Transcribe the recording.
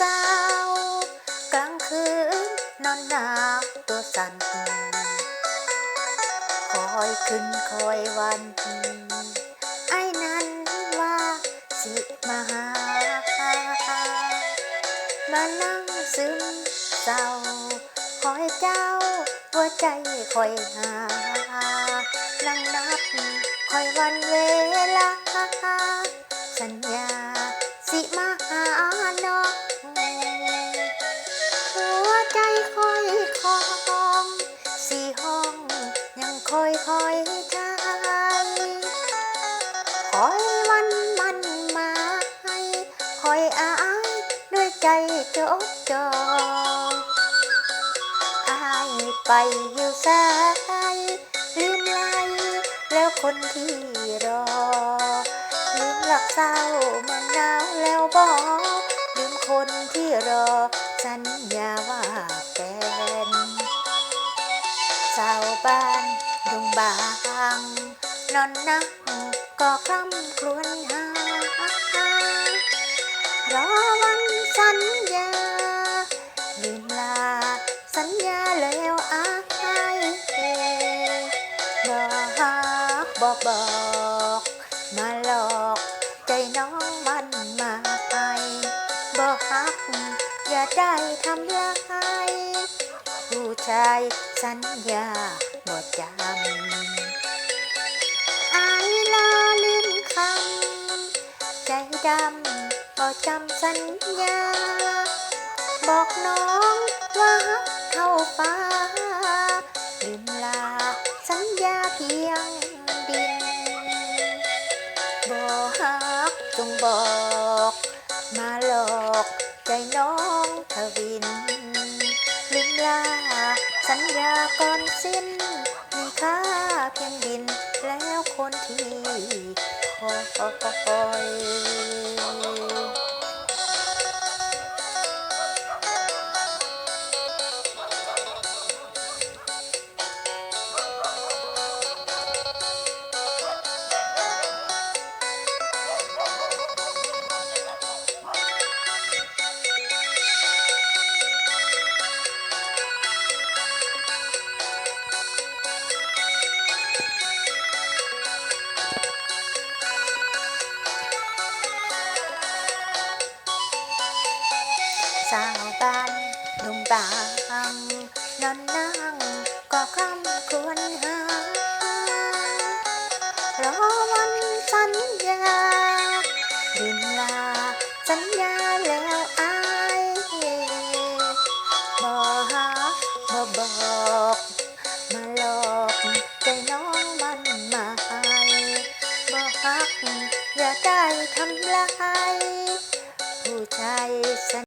สากลางคืนนอนหนาวตัวสั่นคอยขึ้นคอยวันไอ้นั้นว่าสิมาหา มานั่งซึมเศร้าคอยเจ้าหัวใจคอยหา นั่งนับคอยวันเวลา สัญญาสิมา คอยวันมันมาให้คอยอายด้วยใจจดจออายไปอยู่สายลืมไลแล้วคนที่รอ ลืมหลักเศร้าเมื่อหนาวแล้วบอกลืมคนที่รอ สัญญาว่าแฟนสาวบ้านดงบาง นอนนั่งก็คร่ำครวญหา รอวันสัญญา ลืมลา สัญญาแล้วอายบอกฮักบอกบอก มาหลอกใจน้องมันมาให้บอกฮัก อย่าได้ทำลายผู้ชายสัญญาบ่จำ จำบ่จำสัญญา บอกน้องว่าเท่าฟ้าลืมลาสัญญาเพียงดินบอกฮักจงบอก มาหลอกใจน้องทวินลืมลาสัญญาก่อนสิ้นมีค่าเพียงดินแล้วคนที่ คอยส บางนอนนั่งก็คร่ำครวญหารอวันสัญญาลืมลาสัญญาแล้วอายบอกหามาบอกมาหลอกใจน้องมันมาให้บอกฮักอย่าได้ทำลายผู้ชายสัญ